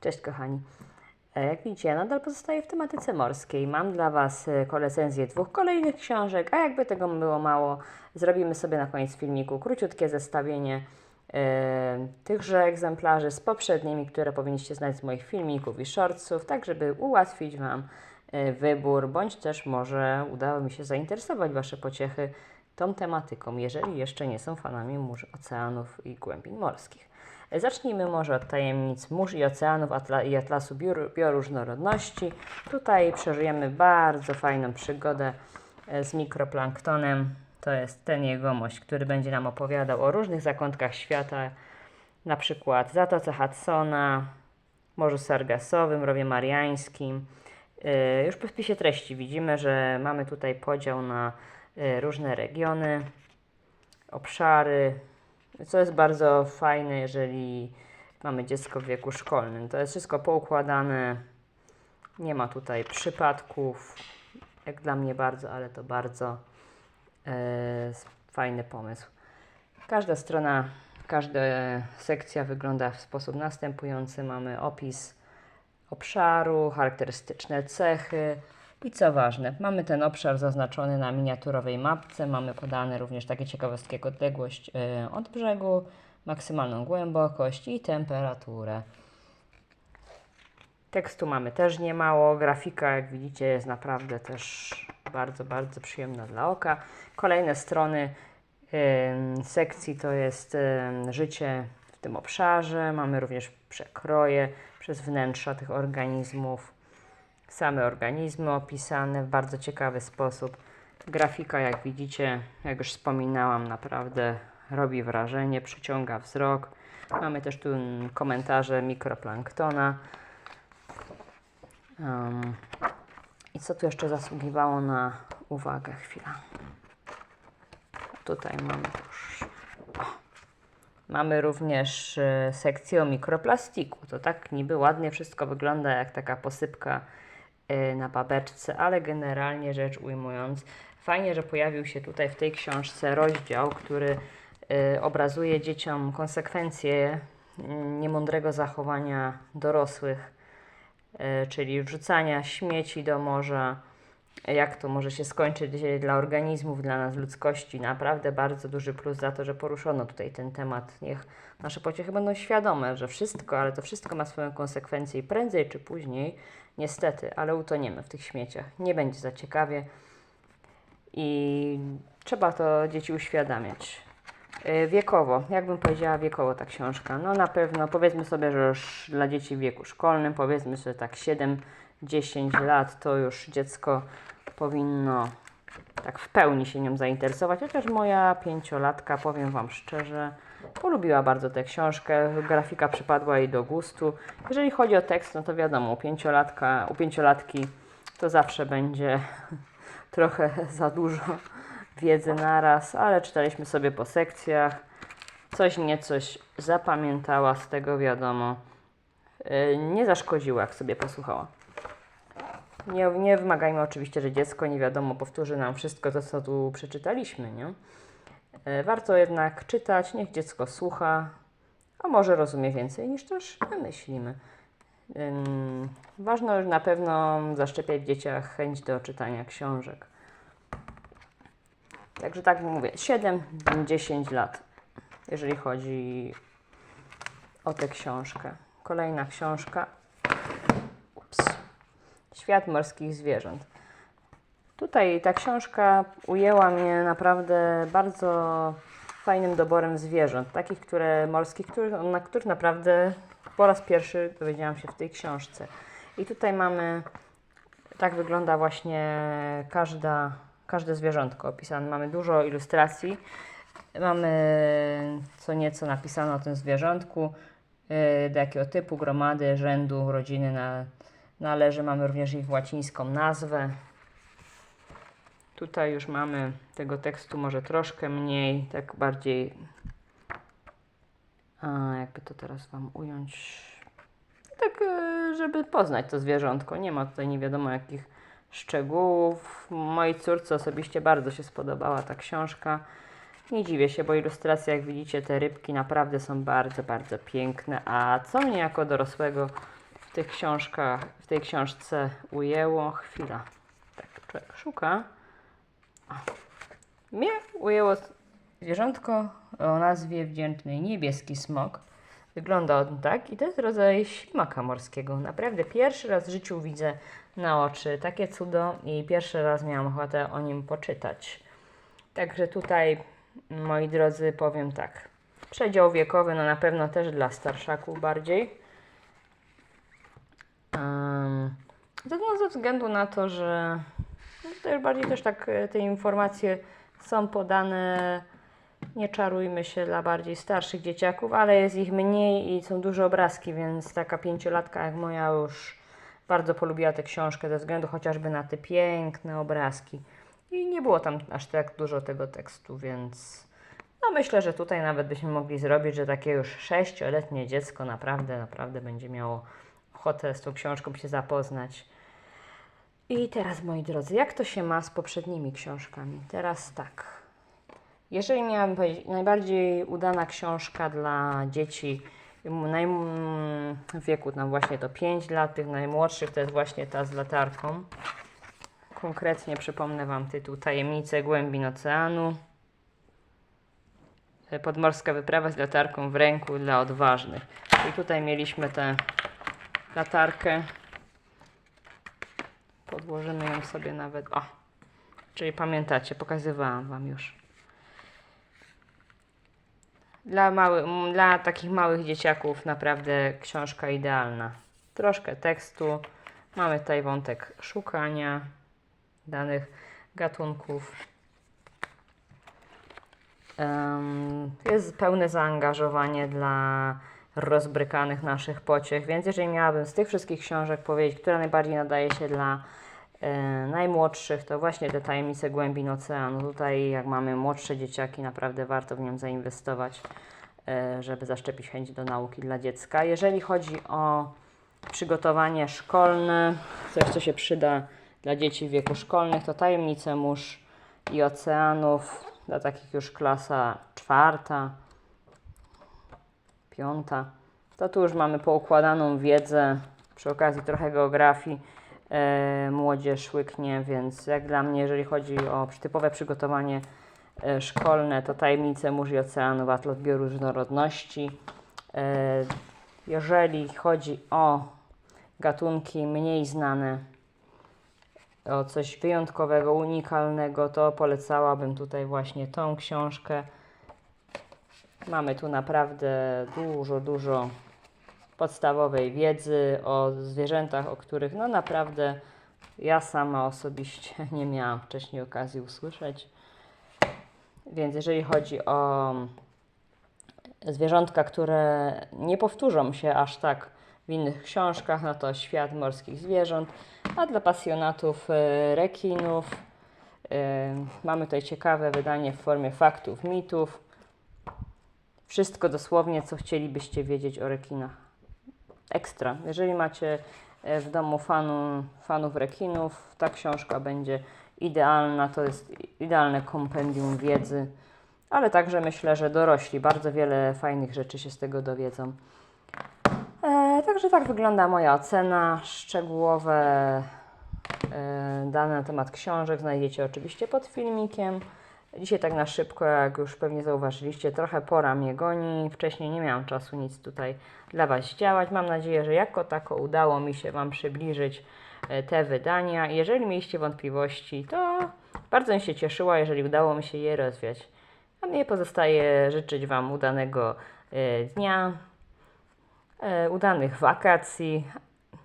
Cześć kochani. E, Jak widzicie, ja nadal pozostaję w tematyce morskiej. Mam dla Was e, recenzję dwóch kolejnych książek, a jakby tego było mało, zrobimy sobie na koniec filmiku króciutkie zestawienie e, tychże egzemplarzy z poprzednimi, które powinniście znać z moich filmików i shortsów, tak żeby ułatwić Wam wybór, bądź też może udało mi się zainteresować Wasze pociechy tą tematyką, jeżeli jeszcze nie są fanami mórz, oceanów i głębin morskich. Zacznijmy może od tajemnic mórz i oceanów atla i atlasu bior- bioróżnorodności. Tutaj przeżyjemy bardzo fajną przygodę e, z mikroplanktonem. To jest ten jegomość, który będzie nam opowiadał o różnych zakątkach świata, na przykład Zatoce Hudsona, Morzu Sargasowym, Rowie Mariańskim. E, Już po wpisie treści widzimy, że mamy tutaj podział na e, różne regiony, obszary, co jest bardzo fajne, jeżeli mamy dziecko w wieku szkolnym. To jest wszystko poukładane, nie ma tutaj przypadków, jak dla mnie bardzo, ale to bardzo e, fajny pomysł. Każda strona, każda sekcja wygląda w sposób następujący. Mamy opis obszaru, charakterystyczne cechy i co ważne, mamy ten obszar zaznaczony na miniaturowej mapce, mamy podane również takie ciekawostki jak odległość e, od brzegu, maksymalną głębokość i temperaturę. Tekstu mamy też niemało, grafika jak widzicie jest naprawdę też bardzo, bardzo przyjemna dla oka. Kolejne strony sekcji to jest życie w tym obszarze, mamy również przekroje przez wnętrza tych organizmów, same organizmy opisane w bardzo ciekawy sposób. Grafika jak widzicie, jak już wspominałam, naprawdę robi wrażenie, przyciąga wzrok. Mamy też tu komentarze mikroplanktona. Um, I co tu jeszcze zasługiwało na uwagę? Chwila. Tutaj mamy już. O. Mamy również e, sekcję o mikroplastiku. To tak niby ładnie wszystko wygląda jak taka posypka na babeczce, ale generalnie rzecz ujmując, fajnie, że pojawił się tutaj w tej książce rozdział, który e, obrazuje dzieciom konsekwencje mm, niemądrego zachowania dorosłych czyli wrzucania śmieci do morza, jak to może się skończyć e, dla organizmów, dla nas ludzkości. Naprawdę bardzo duży plus za to, że poruszono tutaj ten temat. Niech nasze pociechy będą świadome, że wszystko, ale to wszystko ma swoją konsekwencję i prędzej czy później, niestety, ale utoniemy w tych śmieciach. Nie będzie za ciekawie i trzeba to dzieci uświadamiać. Y, Wiekowo, jakbym powiedziała wiekowo ta książka? No na pewno powiedzmy sobie, że już dla dzieci w wieku szkolnym, powiedzmy sobie tak 7-10 lat, to już dziecko powinno tak w pełni się nią zainteresować, chociaż moja pięciolatka, powiem Wam szczerze, polubiła bardzo tę książkę, grafika przypadła jej do gustu. Jeżeli chodzi o tekst, no to wiadomo, u, pięciolatka, u pięciolatki to zawsze będzie trochę za dużo wiedzy naraz, ale czytaliśmy sobie po sekcjach. Coś nie coś zapamiętała, z tego wiadomo. Yy, Nie zaszkodziło, jak sobie posłuchała. Nie, nie wymagajmy oczywiście, że dziecko nie wiadomo powtórzy nam wszystko to, co tu przeczytaliśmy, nie? Yy, Warto jednak czytać, niech dziecko słucha, a może rozumie więcej niż też my myślimy. Ym, Ważne na pewno zaszczepiać w dzieciach chęć do czytania książek. Także tak mówię, 7-10 lat, jeżeli chodzi o tę książkę. Kolejna książka. Świat morskich zwierząt. Tutaj ta książka ujęła mnie naprawdę bardzo fajnym doborem zwierząt, takich które morskich, których, na których naprawdę po raz pierwszy dowiedziałam się w tej książce. I tutaj mamy, tak wygląda właśnie każda, każde zwierzątko opisane. Mamy dużo ilustracji, mamy co nieco napisane o tym zwierzątku, yy, do jakiego typu, gromady, rzędu, rodziny na, należy. Mamy również ich łacińską nazwę. Tutaj już mamy tego tekstu może troszkę mniej, tak bardziej. A jakby to teraz Wam ująć? Tak, e, żeby poznać to zwierzątko. Nie ma tutaj nie wiadomo jakich szczegółów. Mojej córce osobiście bardzo się spodobała ta książka. Nie dziwię się, bo ilustracje, jak widzicie, te rybki naprawdę są bardzo, bardzo piękne. A co mnie jako dorosłego w tych książkach, w tej książce ujęło. Chwila. Tak, człowiek szuka. O. Mnie ujęło zwierzątko o nazwie wdzięcznej niebieski smok. Wygląda on tak i to jest rodzaj ślimaka morskiego. Naprawdę pierwszy raz w życiu widzę na oczy takie cudo i pierwszy raz miałam ochotę o nim poczytać. Także tutaj, moi drodzy, powiem tak. Przedział wiekowy, no na pewno też dla starszaków bardziej. Um, to no ze względu na to, że no już bardziej też tak e, te informacje są podane, nie czarujmy się dla bardziej starszych dzieciaków, ale jest ich mniej i są duże obrazki, więc taka pięciolatka jak moja już bardzo polubiła tę książkę ze względu chociażby na te piękne obrazki. I nie było tam aż tak dużo tego tekstu, więc no myślę, że tutaj nawet byśmy mogli zrobić, że takie już sześcioletnie dziecko naprawdę, naprawdę będzie miało ochotę z tą książką się zapoznać. I teraz, moi drodzy, jak to się ma z poprzednimi książkami? Teraz tak. Jeżeli miałabym powiedzieć, najbardziej udana książka dla dzieci w wieku tam właśnie to 5 lat, tych najmłodszych to jest właśnie ta z latarką. Konkretnie przypomnę Wam tytuł Tajemnice głębin oceanu. Podmorska wyprawa z latarką w ręku dla odważnych. I tutaj mieliśmy tę latarkę. Podłożymy ją sobie nawet. O! Czyli pamiętacie, pokazywałam Wam już. Dla, mały, dla takich małych dzieciaków naprawdę książka idealna. Troszkę tekstu. Mamy tutaj wątek szukania danych gatunków. Jest pełne zaangażowanie dla rozbrykanych naszych pociech, więc jeżeli miałabym z tych wszystkich książek powiedzieć, która najbardziej nadaje się dla e, najmłodszych, to właśnie te tajemnice głębin oceanu. Tutaj jak mamy młodsze dzieciaki, naprawdę warto w nią zainwestować, e, żeby zaszczepić chęć do nauki dla dziecka. Jeżeli chodzi o przygotowanie szkolne, coś co się przyda dla dzieci w wieku szkolnych, to tajemnice mórz i oceanów, dla takich już klasa czwarta, piąta. To tu już mamy poukładaną wiedzę, przy okazji trochę geografii e, młodzież łyknie, więc jak dla mnie, jeżeli chodzi o typowe przygotowanie e, szkolne, to tajemnice mórz i oceanów, atlas bioróżnorodności. E, jeżeli chodzi o gatunki mniej znane, o coś wyjątkowego, unikalnego, to polecałabym tutaj właśnie tą książkę. Mamy tu naprawdę dużo, dużo podstawowej wiedzy o zwierzętach, o których no naprawdę ja sama osobiście nie miałam wcześniej okazji usłyszeć. Więc jeżeli chodzi o zwierzątka, które nie powtórzą się aż tak w innych książkach, no to Świat morskich zwierząt, a dla pasjonatów e, rekinów e, mamy tutaj ciekawe wydanie w formie faktów, mitów. Wszystko dosłownie, co chcielibyście wiedzieć o rekinach. Ekstra. Jeżeli macie e, w domu fanu, fanów rekinów, ta książka będzie idealna. To jest idealne kompendium wiedzy, ale także myślę, że dorośli bardzo wiele fajnych rzeczy się z tego dowiedzą. E, także tak wygląda moja ocena. Szczegółowe e, dane na temat książek znajdziecie oczywiście pod filmikiem. Dzisiaj tak na szybko, jak już pewnie zauważyliście, trochę pora mnie goni. Wcześniej nie miałam czasu nic tutaj dla Was działać. Mam nadzieję, że jako tako udało mi się Wam przybliżyć e, te wydania. Jeżeli mieliście wątpliwości, to bardzo bym się cieszyła, jeżeli udało mi się je rozwiać. A mnie pozostaje życzyć Wam udanego e, dnia, e, udanych wakacji.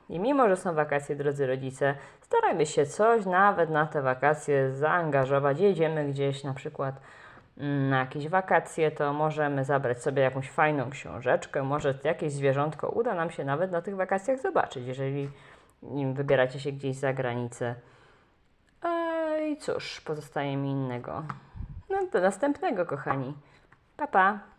I mimo, że są wakacje, drodzy rodzice, starajmy się coś nawet na te wakacje zaangażować. Jedziemy gdzieś na przykład mm, na jakieś wakacje, to możemy zabrać sobie jakąś fajną książeczkę, może jakieś zwierzątko uda nam się nawet na tych wakacjach zobaczyć, jeżeli wybieracie się gdzieś za granicę. I cóż, pozostaje mi innego. No do następnego, kochani. Pa, pa.